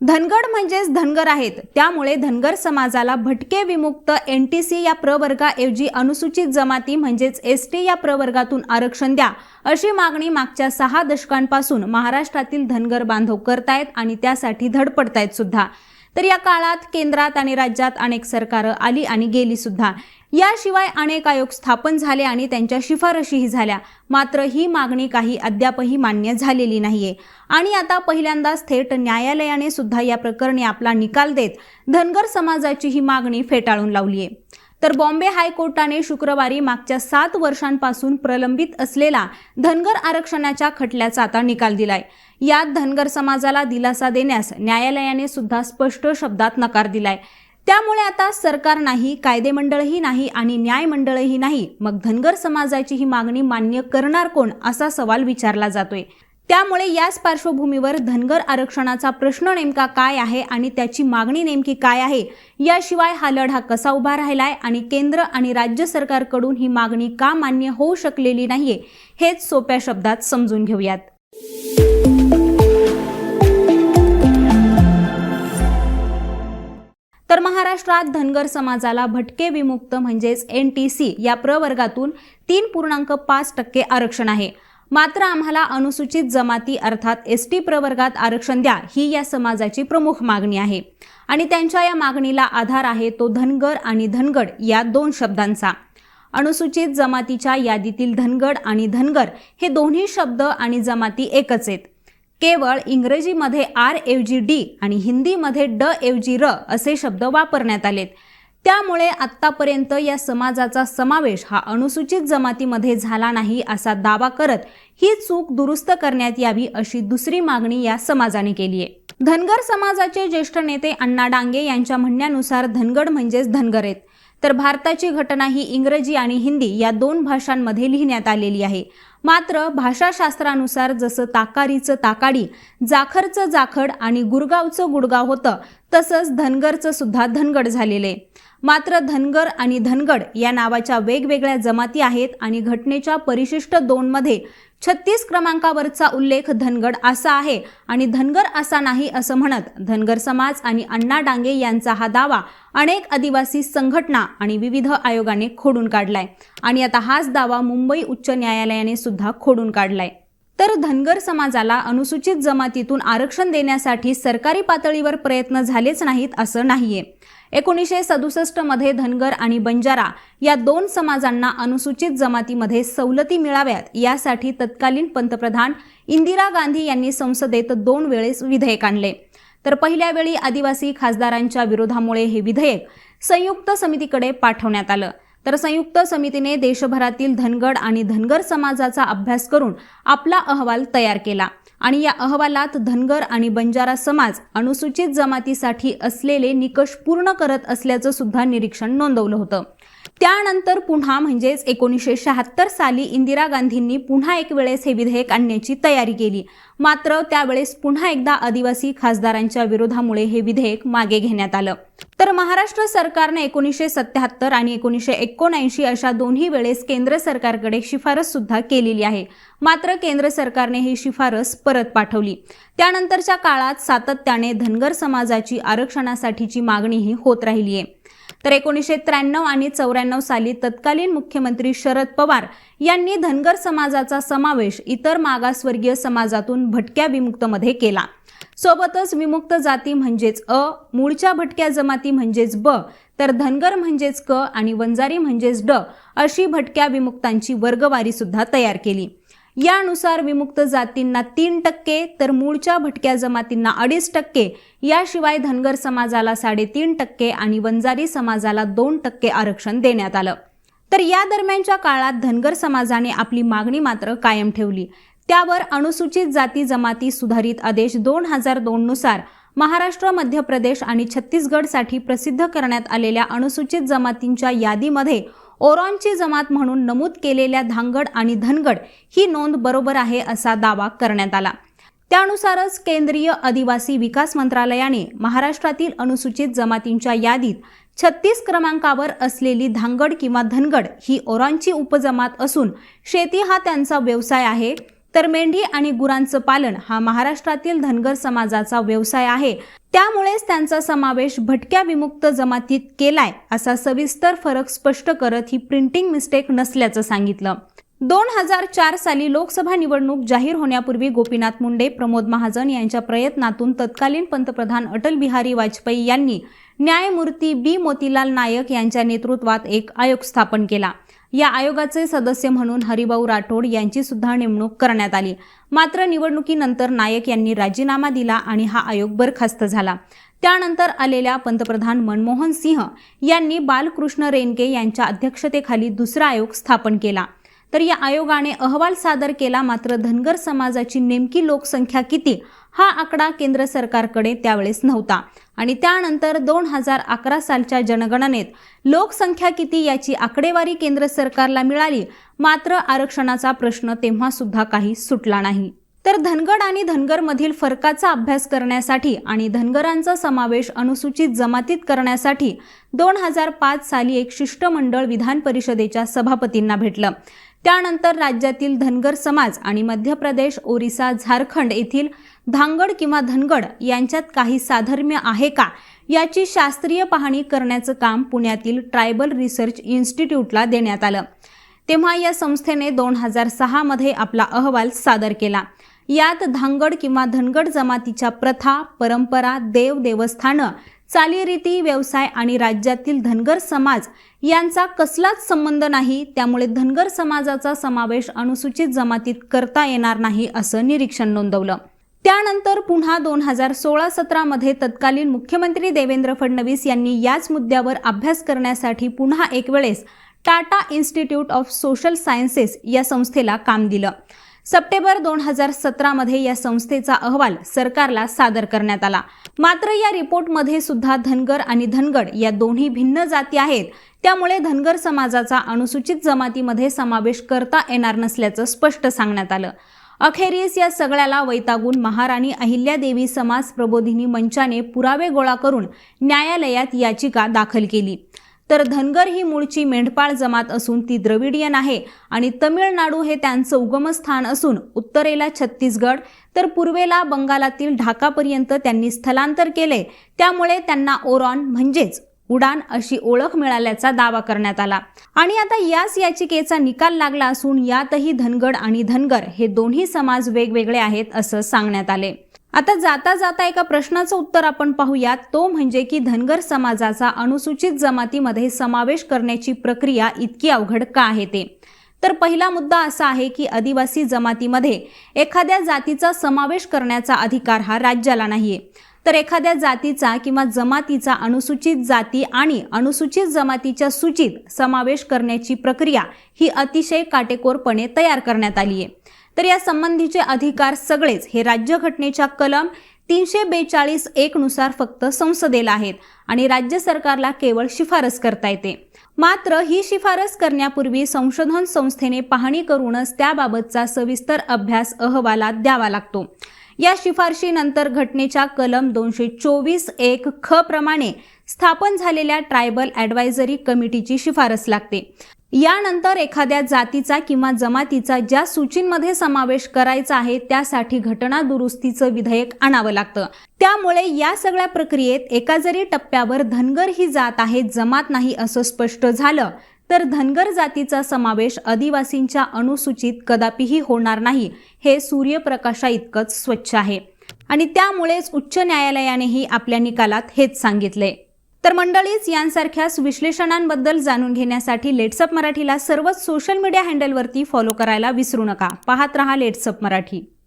धनगड म्हणजेच धनगर आहेत. त्यामुळे धनगर समाजाला भटके विमुक्त एन टी सी या प्रवर्गाऐवजी अनुसूचित जमाती म्हणजेच एस टी या प्रवर्गातून आरक्षण द्या अशी मागणी मागच्या सहा दशकांपासून महाराष्ट्रातील धनगर बांधव करतायत आणि त्यासाठी धडपडतायत सुद्धा. तर या काळात केंद्रात आणि राज्यात अनेक सरकारं आली आणि गेली सुद्धा. याशिवाय अनेक आयोग स्थापन झाले आणि त्यांच्या शिफारशीही झाल्या. मात्र ही मागणी काही अद्यापही मान्य झालेली नाहीये. आणि आता पहिल्यांदाच थेट न्यायालयाने सुद्धा या प्रकरणी आपला निकाल देत धनगर समाजाची ही मागणी फेटाळून लावली आहे तर बॉम्बे हायकोर्टाने शुक्रवारी मागच्या सात वर्षांपासून प्रलंबित असलेला धनगर आरक्षणाच्या खटल्याचा आता निकाल दिलाय. यात धनगर समाजाला दिलासा देण्यास न्यायालयाने सुद्धा स्पष्ट शब्दात नकार दिलाय. त्यामुळे आता सरकार नाही कायदेमंडळही नाही आणि न्यायमंडळही नाही. मग धनगर समाजाची ही मागणी मान्य करणार कोण असा सवाल विचारला जातोय. त्यामुळे याच पार्श्वभूमीवर धनगर आरक्षणाचा प्रश्न नेमका काय आहे आणि त्याची मागणी नेमकी काय आहे याशिवाय हा लढा कसा उभा राहिलाय आणि केंद्र आणि राज्य सरकारकडून ही मागणी का मान्य होऊ शकलेली नाहीये हेच सोप्या शब्दात समजून घेऊयात. तर महाराष्ट्रात धनगर समाजाला भटके विमुक्त म्हणजेच एन टी सी या प्रवर्गातून तीन पूर्णांक पाच टक्के आरक्षण आहे. मात्र आम्हाला अनुसूचित जमाती अर्थात एस टी प्रवर्गात आरक्षण द्या ही या समाजाची प्रमुख मागणी आहे. आणि त्यांच्या या मागणीला आधार आहे तो धनगर आणि धनगड या दोन शब्दांचा. अनुसूचित जमातीच्या यादीतील धनगड आणि धनगर हे दोन्ही शब्द आणि जमाती एकच आहेत. केवळ इंग्रजीमध्ये आर ऐवजी डी आणि हिंदीमध्ये ड ऐवजी र असे शब्द वापरण्यात आलेत. त्यामुळे आत्तापर्यंत या समाजाचा समावेश हा अनुसूचित जमातीमध्ये झाला नाही असा दावा करत ही चूक दुरुस्त करण्यात यावी अशी दुसरी मागणी या समाजाने केली आहे. धनगर समाजाचे ज्येष्ठ नेते अण्णा डांगे यांच्या म्हणण्यानुसार धनगड म्हणजेच धनगर आहेत. तर भारताची घटना ही इंग्रजी आणि हिंदी या दोन भाषांमध्ये लिहिण्यात आलेली आहे. मात्र भाषाशास्त्रानुसार जसं ताकारीचं ताकाडी जाखरचं जाखड आणि गुरगावचं गुडगाव होतं तसंच धनगरचं सुद्धा धनगड झालेलं आहे. मात्र धनगर आणि धनगड या नावाच्या वेगवेगळ्या जमाती आहेत आणि घटनेच्या परिशिष्ट दोनमध्ये छत्तीस क्रमांकावरचा उल्लेख धनगड असा आहे आणि धनगर असा नाही असं म्हणत धनगर समाज आणि अण्णा डांगे यांचा हा दावा अनेक आदिवासी संघटना आणि विविध आयोगाने खोडून काढलाय. आणि आता हाच दावा मुंबई उच्च न्यायालयाने सुद्धा खोडून काढलाय. तर धनगर समाजाला अनुसूचित जमातीतून आरक्षण देण्यासाठी सरकारी पातळीवर प्रयत्न झालेच नाहीत असं नाहीये. एकोणीसशे सदुसष्टमध्ये धनगर आणि बंजारा या दोन समाजांना अनुसूचित जमातीमध्ये सवलती मिळाव्यात यासाठी तत्कालीन पंतप्रधान इंदिरा गांधी यांनी संसदेत दोन वेळेस विधेयक आणले. तर पहिल्या वेळी आदिवासी खासदारांच्या विरोधामुळे हे विधेयक संयुक्त समितीकडे पाठवण्यात आलं. तर संयुक्त समितीने देशभरातील धनगड आणि धनगर समाजाचा अभ्यास करून आपला अहवाल तयार केला. आणि या अहवालात धनगर आणि बंजारा समाज अनुसूचित जमातीसाठी असलेले निकष पूर्ण करत असल्याचं सुद्धा निरीक्षण नोंदवलं होतं. त्यानंतर पुन्हा म्हणजेच एकोणीसशे शहात्तर साली इंदिरा गांधींनी पुन्हा एक वेळेस हे विधेयक आणण्याची तयारी केली. मात्र त्यावेळेस पुन्हा एकदा आदिवासी खासदारांच्या विरोधामुळे हे विधेयक मागे घेण्यात आलं. तर महाराष्ट्र सरकारने एकोणीसशे सत्याहत्तर आणि एकोणीसशे एकोणऐंशी अशा दोन्ही वेळेस केंद्र सरकारकडे शिफारस सुद्धा केलेली आहे. मात्र केंद्र सरकारने ही शिफारस परत पाठवली. त्यानंतरच्या काळात सातत्याने धनगर समाजाची आरक्षणासाठीची मागणीही होत राहिली आहे तर एकोणीसशे त्र्याण्णव आणि चौऱ्याण्णव साली तत्कालीन मुख्यमंत्री शरद पवार यांनी धनगर समाजाचा समावेश इतर मागासवर्गीय समाजातून भटक्या विमुक्तमध्ये केला. सोबतच विमुक्त जाती म्हणजेच अ मूळच्या भटक्या जमाती म्हणजेच ब तर धनगर म्हणजेच क आणि वंजारी म्हणजेच ड अशी भटक्या विमुक्तांची वर्गवारी सुद्धा तयार केली. यानुसार विमुक्त जातींना तीन टक्के तर मूळच्या भटक्या जमातींना अडीच टक्के. याशिवाय धनगर समाजाला साडेतीन टक्के आणि वंजारी समाजाला दोन टक्के आरक्षण देण्यात आलं. तर या दरम्यानच्या काळात धनगर समाजाने आपली मागणी मात्र कायम ठेवली. त्यावर अनुसूचित जाती जमाती सुधारित आदेश दोन हजार दोननुसार महाराष्ट्र मध्य प्रदेश आणि छत्तीसगडसाठी प्रसिद्ध करण्यात आलेल्या अनुसूचित जमातींच्या यादीमध्ये ओरॉनची जमात म्हणून नमूद केलेल्या धांगड आणि धनगड ही नोंद बरोबर आहे असा दावा करण्यात आला. त्यानुसारच केंद्रीय आदिवासी विकास मंत्रालयाने महाराष्ट्रातील अनुसूचित जमातींच्या यादीत छत्तीस क्रमांकावर असलेली धांगड किंवा धनगड ही ओरांची उपजमात असून शेती हा त्यांचा व्यवसाय आहे. तर मेंढी आणि गुरांचं पालन हा महाराष्ट्रातील धनगर समाजाचा व्यवसाय आहे. त्यामुळेच त्यांचा समावेश भटक्या विमुक्त जमातीत केलाय असा सविस्तर फरक स्पष्ट करत ही प्रिंटिंग मिस्टेक नसल्याचं सांगितलं. दोन हजार चार साली लोकसभा निवडणूक जाहीर होण्यापूर्वी गोपीनाथ मुंडे प्रमोद महाजन यांच्या प्रयत्नातून तत्कालीन पंतप्रधान अटल बिहारी वाजपेयी यांनी न्यायमूर्ती बी. मोतीलाल नायक यांच्या नेतृत्वात एक आयोग स्थापन केला. या आयोगाचे सदस्य म्हणून हरिभाऊ राठोड यांची सुद्धा नेमणूक करण्यात आली. मात्र निवडणुकीनंतर नायक यांनी राजीनामा दिला आणि हा आयोग बरखास्त झाला. त्यानंतर आलेल्या पंतप्रधान मनमोहन सिंह यांनी बालकृष्ण रेनके यांच्या अध्यक्षतेखाली दुसरा आयोग स्थापन केला. तर या आयोगाने अहवाल सादर केला मात्र धनगर समाजाची नेमकी लोकसंख्या किती हा आकडा केंद्र सरकारकडे त्यावेळेस नव्हता. आणि त्यानंतर दोन हजार अकरा सालच्या जनगणनेत लोकसंख्या किती याची आकडेवारी केंद्र सरकारला मिळाली मात्र आरक्षणाचा प्रश्न तेव्हा सुद्धा काही सुटला नाही. तर धनगड आणि धनगरमधील फरकाचा अभ्यास करण्यासाठी आणि धनगरांचा समावेश अनुसूचित जमातीत करण्यासाठी दोन हजार पाच साली एक शिष्टमंडळ विधान परिषदेच्या सभापतींना भेटलं. त्यानंतर राज्यातील धनगर समाज आणि मध्य प्रदेश ओरिसा झारखंड येथील धांगड किंवा धनगड यांच्यात काही साधर्म्य आहे का? याची शास्त्रीय पाहणी करण्याचं काम पुण्यातील ट्रायबल रिसर्च इन्स्टिट्यूटला देण्यात आलं. तेव्हा या संस्थेने दोन हजार सहामध्ये आपला अहवाल सादर केला. यात धांगड किंवा धनगड जमातीच्या प्रथा परंपरा देव देवस्थानं चालीरीती व्यवसाय आणि राज्यातील धनगर समाज यांचा कसलाच संबंध नाही त्यामुळे धनगर समाजाचा समावेश अनुसूचित जमातीत करता येणार नाही असं निरीक्षण नोंदवलं. त्यानंतर पुन्हा दोन हजार सोळा सतरामध्ये तत्कालीन मुख्यमंत्री देवेंद्र फडणवीस यांनी याच मुद्द्यावर अभ्यास करण्यासाठी पुन्हा एक वेळेस Tata institute of social sciences या संस्थेला काम दिलं. सप्टेंबर दोन हजार सतरामध्ये या संस्थेचा अहवाल सरकारला सादर करण्यात आला. मात्र या रिपोर्टमध्ये सुद्धा धनगर आणि धनगड या दोन्ही भिन्न जाती आहेत. त्यामुळे धनगर समाजाचा अनुसूचित जमातीमध्ये समावेश करता येणार नसल्याचं स्पष्ट सांगण्यात आलं. अखेरीस या सगळ्याला वैतागून महाराणी अहिल्यादेवी समाज प्रबोधिनी मंचाने पुरावे गोळा करून न्यायालयात याचिका दाखल केली. तर धनगर ही मूळची मेंढपाळ जमात असून ती द्रविडियन आहे आणि तमिळनाडू हे त्यांचं उगमस्थान असून उत्तरेला छत्तीसगड तर पूर्वेला बंगालातील ढाकापर्यंत त्यांनी स्थलांतर केले. त्यामुळे त्यांना ओरॉन म्हणजेच उडान अशी ओळख मिळाल्याचा दावा करण्यात आला. आणि आता याच याचिकेचा निकाल लागला असून यातही धनगड आणि धनगर हे दोन्ही समाज वेगवेगळे आहेत असं सांगण्यात आले. आता जाता जाता एका प्रश्नाचं उत्तर आपण पाहूयात. तो म्हणजे की धनगर समाजाचा अनुसूचित जमातीमध्ये समावेश करण्याची प्रक्रिया इतकी अवघड का आहे ते? तर पहिला मुद्दा असा आहे की आदिवासी जमातीमध्ये एखाद्या जातीचा समावेश करण्याचा अधिकार हा राज्याला नाहीये. तर एखाद्या जातीचा किंवा जमातीचा अनुसूचित जाती आणि अनुसूचित जमातीच्या सूचीत समावेश करण्याची प्रक्रिया ही अतिशय काटेकोरपणे तयार करण्यात आली आहे तर या संबंधीचे अधिकार सगळेच हे राज्यघटनेच्या कलम तीनशे बेचाळीस एक नुसार फक्त संसदेला आहेत आणि राज्य सरकारला केवळ शिफारस करता येते. मात्र ही शिफारस करण्यापूर्वी संशोधन संस्थेने पाहणी करूनच त्याबाबतचा सविस्तर अभ्यास अहवालात द्यावा लागतो. या शिफारशीनंतर घटनेच्या कलम दोनशे चोवीस एक ख प्रमाणे स्थापन झालेल्या ट्रायबल ॲडवायझरी कमिटीची शिफारस लागते. यानंतर एखाद्या जातीचा किंवा जमातीचा ज्या सूचींमध्ये समावेश करायचा आहे त्यासाठी घटना दुरुस्तीचं विधेयक आणावं लागतं. त्यामुळे या सगळ्या प्रक्रियेत एका जरी टप्प्यावर धनगर ही जात आहे जमात नाही असं स्पष्ट झालं तर धनगर जातीचा समावेश आदिवासींच्या अनुसूचित कदापिही होणार नाही हे सूर्यप्रकाशा इतकंच स्वच्छ आहे. आणि त्यामुळेच उच्च न्यायालयानेही आपल्या निकालात हेच सांगितले तर मंडळीच यांसारख्याच विश्लेषणांबद्दल जाणून घेण्यासाठी लेट्सअप मराठीला सर्वच सोशल मीडिया हँडलवरती फॉलो करायला विसरू नका. पाहत रहा लेट्सअप मराठी.